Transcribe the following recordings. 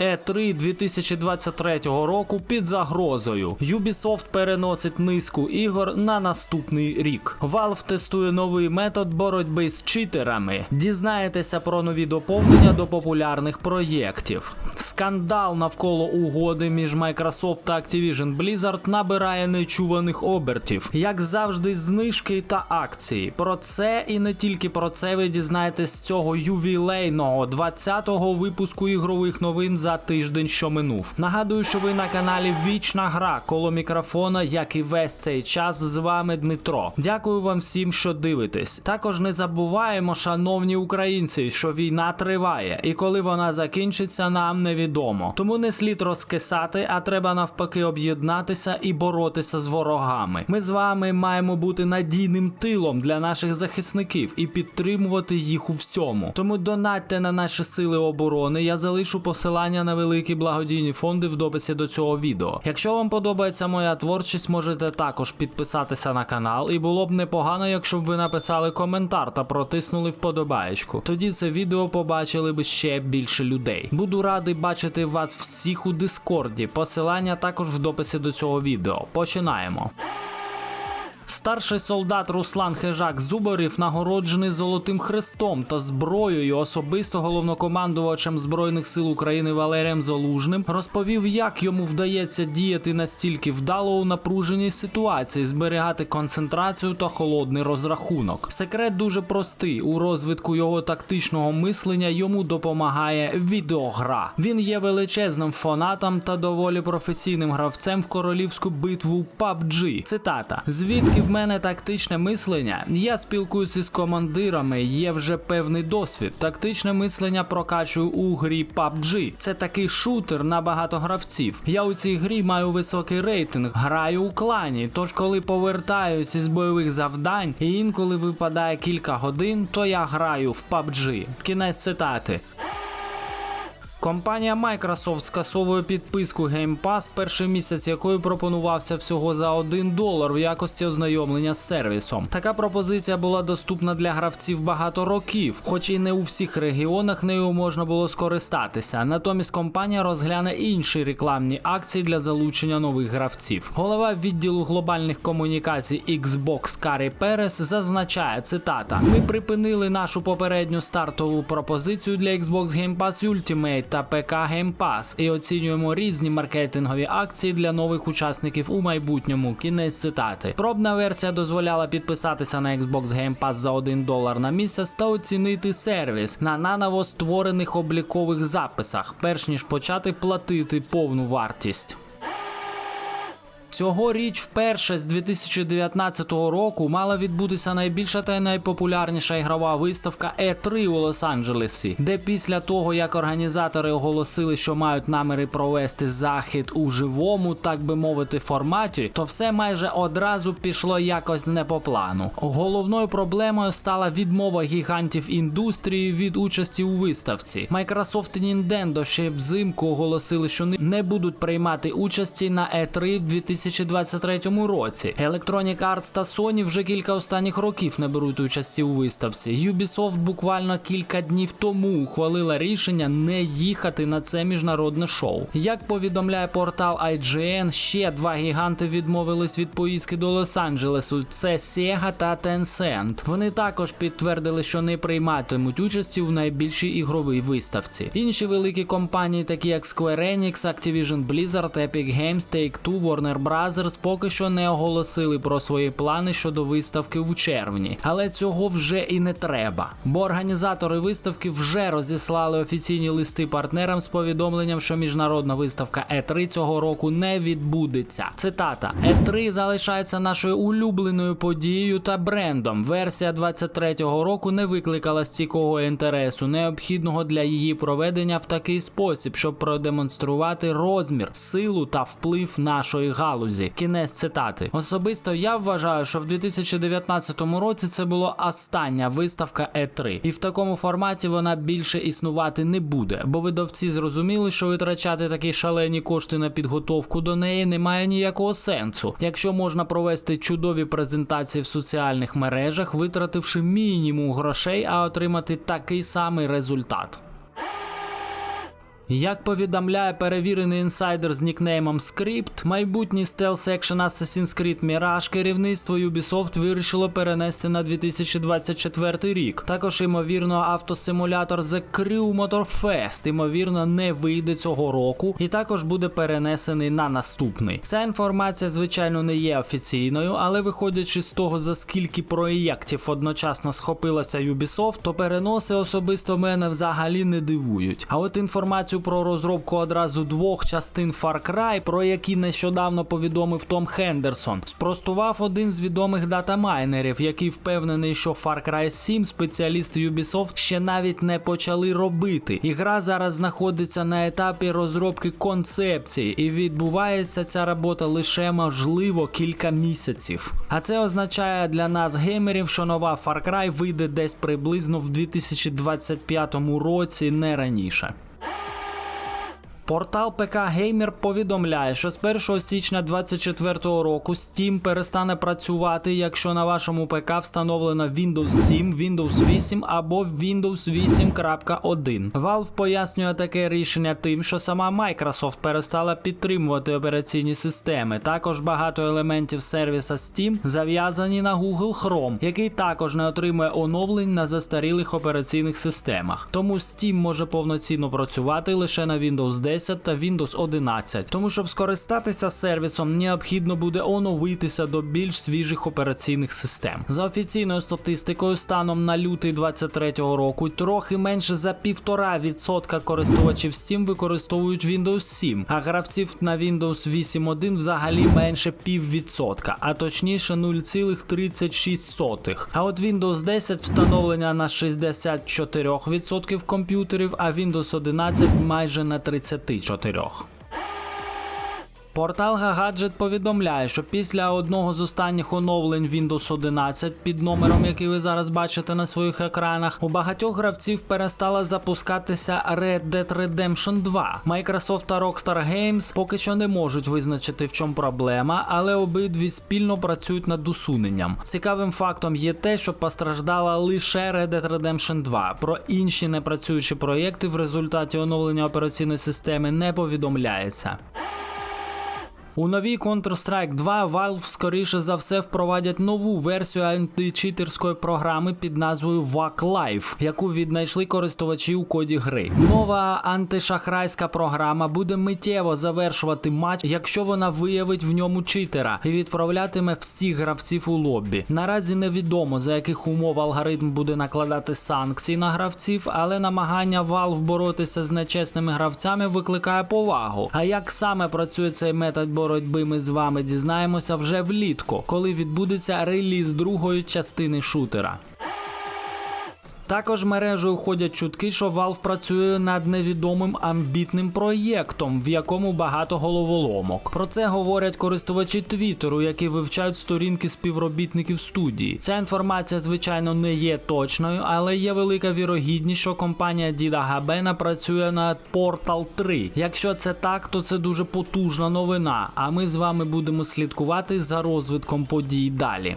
E3 2023 року під загрозою. Ubisoft переносить низку ігор на наступний рік. Valve тестує новий метод боротьби з читерами. Дізнаєтеся про нові доповнення до популярних проєктів. Скандал навколо угоди між Microsoft та Activision Blizzard набирає нечуваних обертів, як завжди, знижки та акції. Про це і не тільки про це ви дізнаєтесь з цього ювілейного 20-го випуску ігрових новин за тиждень, що минув. Нагадую, що ви на каналі Вічна Гра коло мікрофона, як і весь цей час. З вами Дмитро. Дякую вам всім, що дивитесь. Також не забуваємо, шановні українці, що війна триває, і коли вона закінчиться, нам невідомо. Тому не слід розкисати, а треба навпаки об'єднатися і боротися з ворогами. Ми з вами маємо бути надійним тилом для наших захисників і підтримувати їх у всьому. Тому донатьте на наші сили оборони. Я залишу посилання на великі благодійні фонди в дописі до цього відео. Якщо вам подобається моя творчість, можете також підписатися на канал, і було б непогано, якщо б ви написали коментар та протиснули вподобаєчку. Тоді це відео побачили б ще більше людей. Буду радий бачити вас всіх у Дискорді. Посилання також в дописі до цього відео. Починаємо. Старший солдат Руслан Хижак Зубарів нагороджений Золотим Хрестом та зброєю особисто головнокомандувачем Збройних сил України Валерієм Залужним розповів, як йому вдається діяти настільки вдало у напруженій ситуації, зберігати концентрацію та холодний розрахунок. Секрет дуже простий. У розвитку його тактичного мислення йому допомагає відеогра. Він є величезним фанатом та доволі професійним гравцем в королівську битву PUBG. Цитата: звідки в мене тактичне мислення? Я спілкуюся із командирами, є вже певний досвід. Тактичне мислення прокачую у грі PUBG. Це такий шутер на багато гравців. Я у цій грі маю високий рейтинг, граю у клані. Тож, коли повертаюся з бойових завдань, і інколи випадає кілька годин, то я граю в PUBG. Кінець цитати. Компанія Microsoft скасовує підписку Game Pass, перший місяць якої пропонувався всього за 1 долар в якості ознайомлення з сервісом. Така пропозиція була доступна для гравців багато років, хоч і не у всіх регіонах нею можна було скористатися. Натомість компанія розгляне інші рекламні акції для залучення нових гравців. Голова відділу глобальних комунікацій Xbox Карі Перес зазначає цитата: Ми припинили нашу попередню стартову пропозицію для Xbox Game Pass Ultimate та ПК Game Pass і оцінюємо різні маркетингові акції для нових учасників у майбутньому. Кінець цитати. Пробна версія дозволяла підписатися на Xbox Game Pass за 1 долар на місяць та оцінити сервіс на наново створених облікових записах, перш ніж почати платити повну вартість. Цьогоріч вперше з 2019 року мала відбутися найбільша та найпопулярніша ігрова виставка E3 у Лос-Анджелесі, де після того, як організатори оголосили, що мають наміри провести захід у живому, так би мовити, форматі, то все майже одразу пішло якось не по плану. Головною проблемою стала відмова гігантів індустрії від участі у виставці. Microsoft і Nintendo ще взимку оголосили, що не- будуть приймати участі на E3 в 2023 році. Electronic Arts та Sony вже кілька останніх років не беруть участі у виставці. Ubisoft буквально кілька днів тому ухвалила рішення не їхати на це міжнародне шоу. Як повідомляє портал IGN, ще два гіганти відмовились від поїздки до Лос-Анджелесу. Це Sega та Tencent. Вони також підтвердили, що не прийматимуть участі в найбільшій ігровій виставці. Інші великі компанії, такі як Square Enix, Activision Blizzard, Epic Games, Take-Two, Warner Brothers, поки що не оголосили про свої плани щодо виставки в червні. Але цього вже і не треба. Бо організатори виставки вже розіслали офіційні листи партнерам з повідомленням, що міжнародна виставка E3 цього року не відбудеться. Цитата: E3 залишається нашою улюбленою подією та брендом. Версія 23-го року не викликала стійкого інтересу, необхідного для її проведення в такий спосіб, щоб продемонструвати розмір, силу та вплив нашої галузі. Кінець цитати. Особисто я вважаю, що в 2019 році це була остання виставка E3, і в такому форматі вона більше існувати не буде, бо видавці зрозуміли, що витрачати такі шалені кошти на підготовку до неї немає ніякого сенсу, якщо можна провести чудові презентації в соціальних мережах, витративши мінімум грошей, а отримати такий самий результат. Як повідомляє перевірений інсайдер з нікнеймом Script, майбутній стелс екшен Assassin's Creed Mirage керівництво Ubisoft вирішило перенести на 2024 рік. Також, ймовірно, автосимулятор The Crew Motorfest, ймовірно, не вийде цього року і також буде перенесений на наступний. Ця інформація, звичайно, не є офіційною, але виходячи з того, за скільки проєктів одночасно схопилася Ubisoft, то переноси особисто мене взагалі не дивують. А от інформацію про розробку одразу двох частин Far Cry, про які нещодавно повідомив Том Хендерсон, спростував один з відомих датамайнерів, який впевнений, що Far Cry 7 спеціалісти Ubisoft ще навіть не почали робити. Ігра зараз знаходиться на етапі розробки концепції, і відбувається ця робота лише можливо кілька місяців. А це означає для нас геймерів, що нова Far Cry вийде десь приблизно в 2025 році, не раніше. Портал ПК Gamer повідомляє, що з 1 січня 2024 року Steam перестане працювати, якщо на вашому ПК встановлено Windows 7, Windows 8 або Windows 8.1. Valve пояснює таке рішення тим, що сама Microsoft перестала підтримувати операційні системи. Також багато елементів сервіса Steam зав'язані на Google Chrome, який також не отримує оновлень на застарілих операційних системах. Тому Steam може повноцінно працювати лише на Windows 10 та Windows 11. Тому щоб скористатися сервісом, необхідно буде оновитися до більш свіжих операційних систем. За офіційною статистикою, станом на лютий 2023 року, трохи менше за 1,5% користувачів Steam використовують Windows 7, а гравців на Windows 8.1 взагалі менше піввідсотка, а точніше 0,36. А от Windows 10 встановлення на 64% комп'ютерів, а Windows 11 майже на 34%. Портал Gagadget повідомляє, що після одного з останніх оновлень Windows 11 під номером, який ви зараз бачите на своїх екранах, у багатьох гравців перестала запускатися Red Dead Redemption 2. Microsoft та Rockstar Games поки що не можуть визначити, в чому проблема, але обидві спільно працюють над усуненням. Цікавим фактом є те, що постраждала лише Red Dead Redemption 2. Про інші непрацюючі проєкти в результаті оновлення операційної системи не повідомляється. У новій Counter-Strike 2 Valve скоріше за все впровадять нову версію античитерської програми під назвою VAC Live, яку віднайшли користувачі у коді гри. Нова антишахрайська програма буде миттєво завершувати матч, якщо вона виявить в ньому читера і відправлятиме всіх гравців у лобі. Наразі невідомо за яких умов алгоритм буде накладати санкції на гравців, але намагання Valve боротися з нечесними гравцями викликає повагу. А як саме працює цей метод боротьби, ми з вами дізнаємося вже влітку, коли відбудеться реліз другої частини шутера. Також мережею ходять чутки, що Valve працює над невідомим амбітним проєктом, в якому багато головоломок. Про це говорять користувачі Твіттеру, які вивчають сторінки співробітників студії. Ця інформація, звичайно, не є точною, але є велика вірогідність, що компанія Діда Габена працює над Portal 3. Якщо це так, то це дуже потужна новина. А ми з вами будемо слідкувати за розвитком подій далі.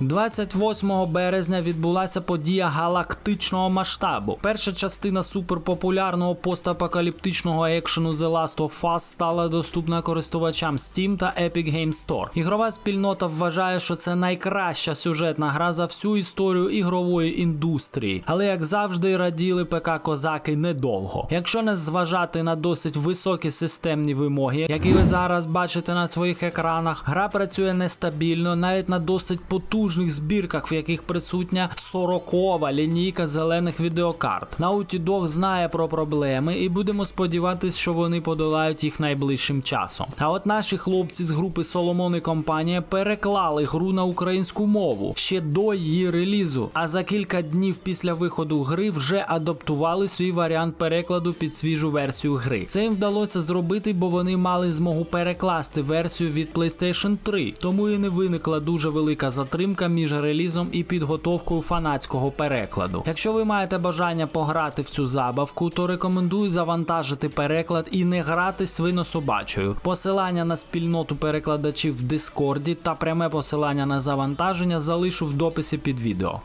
28 березня відбулася подія галактичного масштабу. Перша частина суперпопулярного постапокаліптичного екшену The Last of Us стала доступна користувачам Steam та Epic Games Store. Ігрова спільнота вважає, що це найкраща сюжетна гра за всю історію ігрової індустрії. Але як завжди раділи ПК козаки недовго. Якщо не зважати на досить високі системні вимоги, які ви зараз бачите на своїх екранах, гра працює нестабільно, навіть на досить потужних збірках, в яких присутня 40-ова лінійка зелених відеокарт. Naughty Dog знає про проблеми і будемо сподіватися, що вони подолають їх найближчим часом. А от наші хлопці з групи Solomon і компанія переклали гру на українську мову ще до її релізу. А за кілька днів після виходу гри вже адаптували свій варіант перекладу під свіжу версію гри. Це їм вдалося зробити, бо вони мали змогу перекласти версію від PlayStation 3, тому і не виникла дуже велика затримка між релізом і підготовкою фанатського перекладу. Якщо ви маєте бажання пограти в цю забавку, то рекомендую завантажити переклад і не грати свинособачою. Посилання на спільноту перекладачів в Дискорді та пряме посилання на завантаження залишу в дописі під відео.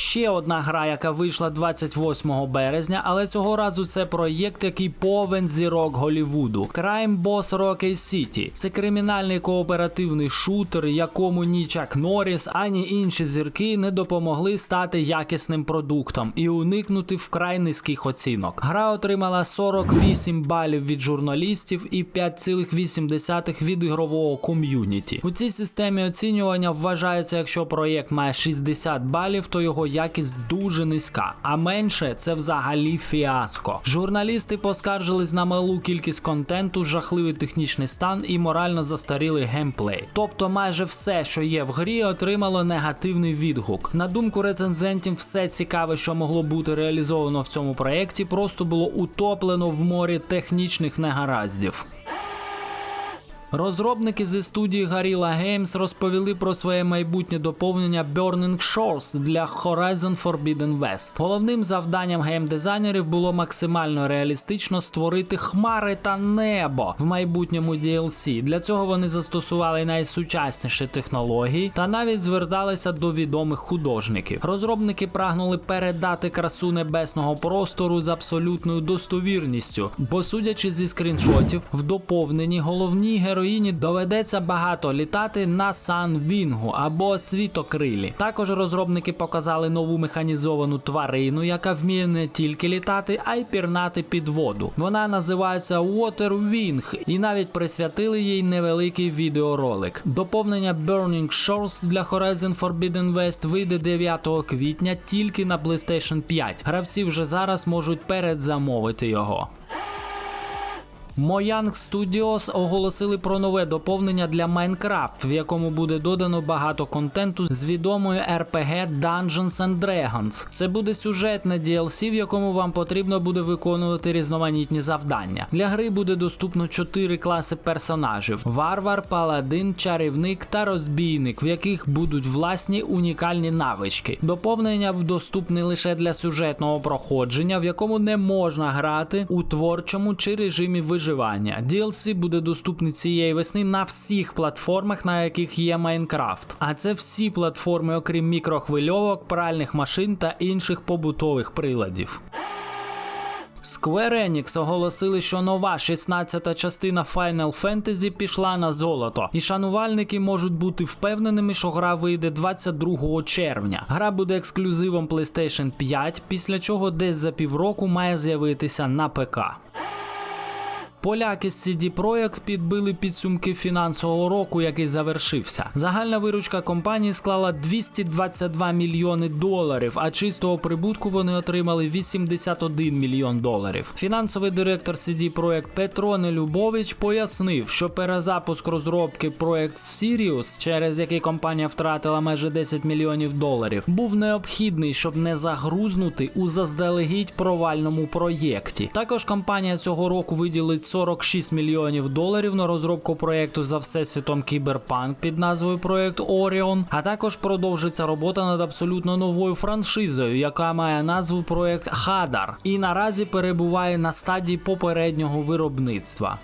Ще одна гра, яка вийшла 28 березня, але цього разу це проєкт, який повен зірок Голівуду. Crime Boss Rocky City. Це кримінальний кооперативний шутер, якому ні Чак Норріс, ані інші зірки не допомогли стати якісним продуктом і уникнути вкрай низьких оцінок. Гра отримала 48 балів від журналістів і 5,8 від ігрового ком'юніті. У цій системі оцінювання вважається, якщо проєкт має 60 балів, то його якість дуже низька, а менше це взагалі фіаско. Журналісти поскаржились на малу кількість контенту, жахливий технічний стан і морально застарілий геймплей. Тобто майже все, що є в грі, отримало негативний відгук. На думку рецензентів, все цікаве, що могло бути реалізовано в цьому проєкті, просто було утоплено в морі технічних негараздів. Розробники зі студії Gorilla Games розповіли про своє майбутнє доповнення Burning Shores для Horizon Forbidden West. Головним завданням геймдизайнерів було максимально реалістично створити хмари та небо в майбутньому DLC. Для цього вони застосували найсучасніші технології та навіть зверталися до відомих художників. Розробники прагнули передати красу небесного простору з абсолютною достовірністю, бо судячи зі скріншотів, в доповненні головній героїні доведеться багато літати на санвінгу або світокрилі. Також розробники показали нову механізовану тварину, яка вміє не тільки літати, а й пірнати під воду. Вона називається Water Wing і навіть присвятили їй невеликий відеоролик. Доповнення Burning Shores для Horizon Forbidden West вийде 9 квітня тільки на PlayStation 5. Гравці вже зараз можуть передзамовити його. Mojang Studios оголосили про нове доповнення для Minecraft, в якому буде додано багато контенту з відомої RPG Dungeons and Dragons. Це буде сюжетне DLC, в якому вам потрібно буде виконувати різноманітні завдання. Для гри буде доступно 4 класи персонажів: варвар, паладин, чарівник та розбійник, в яких будуть власні унікальні навички. Доповнення доступне лише для сюжетного проходження, в якому не можна грати у творчому чи режимі виживання. DLC буде доступний цієї весни на всіх платформах, на яких є Майнкрафт. А це всі платформи, окрім мікрохвильовок, пральних машин та інших побутових приладів. Square Enix оголосили, що нова 16-та частина Final Fantasy пішла на золото, і шанувальники можуть бути впевненими, що гра вийде 22 червня. Гра буде ексклюзивом PlayStation 5, після чого десь за півроку має з'явитися на ПК. Поляки з CD Projekt підбили підсумки фінансового року, який завершився. Загальна виручка компанії склала 222 мільйони доларів, а чистого прибутку вони отримали 81 мільйон доларів. Фінансовий директор CD Projekt Петро Нелюбович пояснив, що перезапуск розробки Project Sirius, через який компанія втратила майже 10 мільйонів доларів, був необхідний, щоб не загрузнути у заздалегідь провальному проєкті. Також компанія цього року виділить 46 мільйонів доларів на розробку проєкту за всесвітом Кіберпанк під назвою Проєкт Оріон, а також продовжиться робота над абсолютно новою франшизою, яка має назву Проєкт Хадар, і наразі перебуває на стадії попереднього виробництва.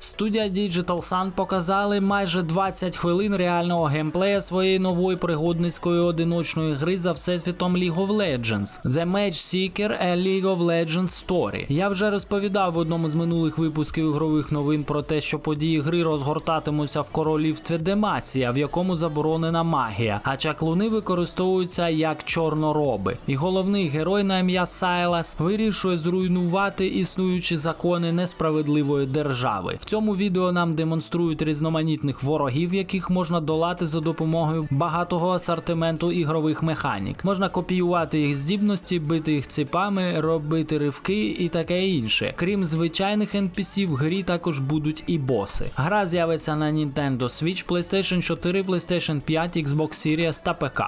Студія Digital Sun показали майже 20 хвилин реального геймплея своєї нової пригодницької одиночної гри за всесвітом League of Legends The Match Seeker A League of Legends Story. Я вже розповідав в одному з минулих випусків ігрових новин про те, що події гри розгортатимуться в королівстві Демасія, в якому заборонена магія, а чаклуни використовуються як чорнороби. І головний герой на ім'я Сайлас вирішує зруйнувати існуючі закони несправедливої держави. Цьому відео нам демонструють різноманітних ворогів, яких можна долати за допомогою багатого асортименту ігрових механік. Можна копіювати їх здібності, бити їх ціпами, робити ривки і таке інше. Крім звичайних NPC, в грі також будуть і боси. Гра з'явиться на Nintendo Switch, PlayStation 4, PlayStation 5, Xbox Series та ПК.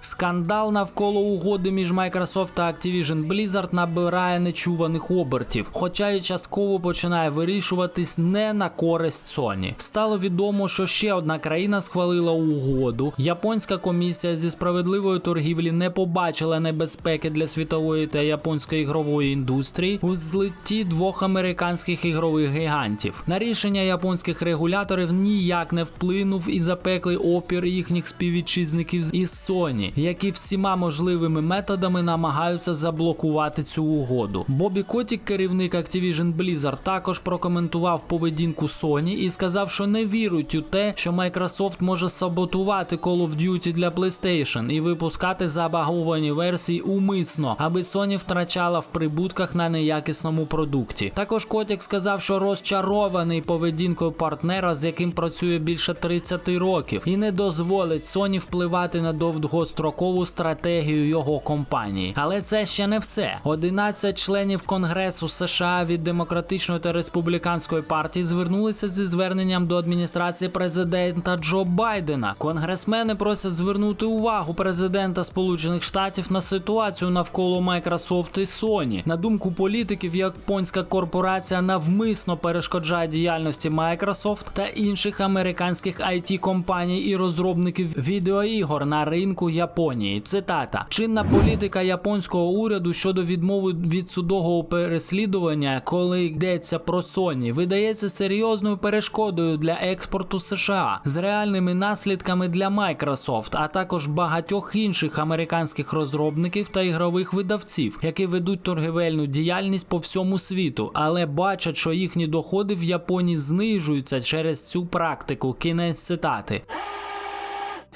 Скандал навколо угоди між Microsoft та Activision Blizzard набирає нечуваних обертів, хоча й частково починає вирішуватись не на користь Sony. Стало відомо, що ще одна країна схвалила угоду. Японська комісія зі справедливої торгівлі не побачила небезпеки для світової та японської ігрової індустрії у злитті двох американських ігрових гігантів. На рішення японських регуляторів ніяк не вплинув і запеклий опір їхніх співвітчизників із Sony, які всіма можливими методами намагаються заблокувати цю угоду. Бобі Котік, керівник Activision Blizzard, також прокоментував поведінку Sony і сказав, що не вірить у те, що Microsoft може саботувати Call of Duty для PlayStation і випускати забаговані версії умисно, аби Sony втрачала в прибутках на неякісному продукті. Також Котік сказав, що розчарований поведінкою партнера, з яким працює більше 30 років, і не дозволить Sony впливати на довгострокову стратегію його компанії. Але це ще не все. 11 членів Конгресу США від демократичної та республіканської партії звернулися зі зверненням до адміністрації президента Джо Байдена. Конгресмени просять звернути увагу президента Сполучених Штатів на ситуацію навколо Microsoft і Sony. На думку політиків, японська корпорація навмисно перешкоджає діяльності Microsoft та інших американських it компаній і розробників відеоігор на ринку Японії. Цитата: чинна політика японського уряду щодо відмови від судового переслідування, коли йдеться про Sony, видається серйозною перешкодою для експорту США з реальними наслідками для Microsoft, а також багатьох інших американських розробників та ігрових видавців, які ведуть торгівельну діяльність по всьому світу, але бачать, що їхні доходи в Японії знижуються через цю практику. Кінець цитати.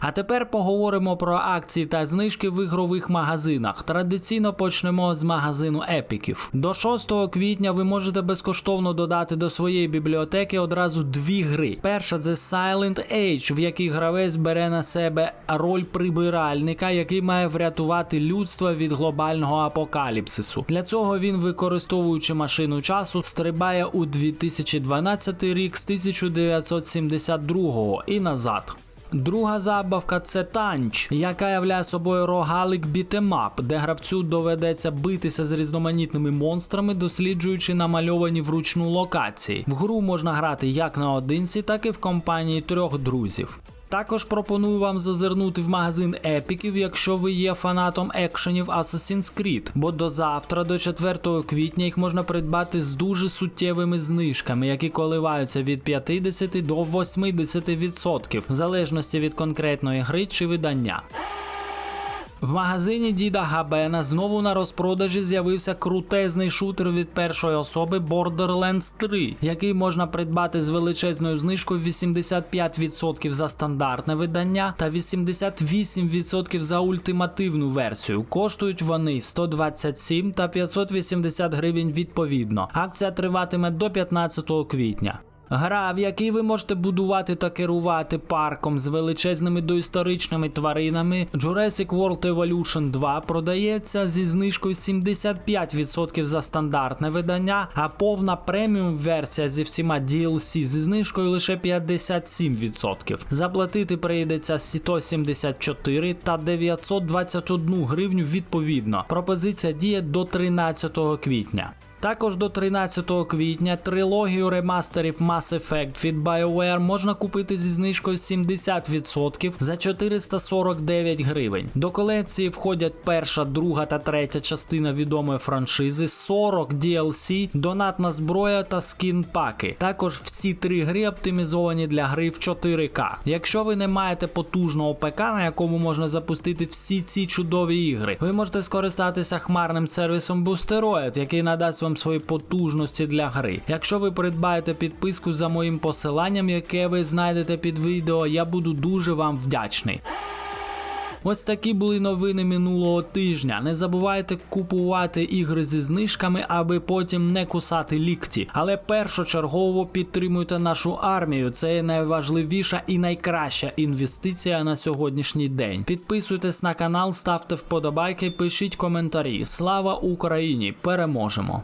А тепер поговоримо про акції та знижки в ігрових магазинах. Традиційно почнемо з магазину епіків. До 6 квітня ви можете безкоштовно додати до своєї бібліотеки одразу дві гри. Перша це Silent Age, в якій гравець бере на себе роль прибиральника, який має врятувати людство від глобального апокаліпсису. Для цього він, використовуючи машину часу, стрибає у 2012 рік з 1972 і назад. Друга забавка це танч, яка являє собою рогалик бітемап, де гравцю доведеться битися з різноманітними монстрами, досліджуючи намальовані вручну локації. В гру можна грати як наодинці, так і в компанії трьох друзів. Також пропоную вам зазирнути в магазин епіків, якщо ви є фанатом екшенів Assassin's Creed, бо до завтра, до 4 квітня, їх можна придбати з дуже суттєвими знижками, які коливаються від 50 до 80%, в залежності від конкретної гри чи видання. В магазині Діда Габена знову на розпродажі з'явився крутезний шутер від першої особи Borderlands 3, який можна придбати з величезною знижкою 85% за стандартне видання та 88% за ультимативну версію. Коштують вони 127 та 580 гривень відповідно. Акція триватиме до 15 квітня. Гра, в якій ви можете будувати та керувати парком з величезними доісторичними тваринами, Jurassic World Evolution 2 продається зі знижкою 75% за стандартне видання, а повна преміум версія зі всіма DLC зі знижкою лише 57%. Заплатити прийдеться 174 та 921 гривню відповідно. Пропозиція діє до 13 квітня. Також до 13 квітня трилогію ремастерів Mass Effect від BioWare можна купити зі знижкою 70% за 449 гривень. До колекції входять перша, друга та третя частина відомої франшизи, 40 DLC, донатна зброя та скін паки. Також всі три гри оптимізовані для гри в 4К. Якщо ви не маєте потужного ПК, на якому можна запустити всі ці чудові ігри, ви можете скористатися хмарним сервісом Boosteroid, який надасть вам свої потужності для гри. Якщо ви придбаєте підписку за моїм посиланням, яке ви знайдете під відео, я буду дуже вам вдячний. Ось такі були новини минулого тижня. Не забувайте купувати ігри зі знижками, аби потім не кусати лікті. Але першочергово підтримуйте нашу армію. Це найважливіша і найкраща інвестиція на сьогоднішній день. Підписуйтесь на канал, ставте вподобайки, пишіть коментарі. Слава Україні! Переможемо!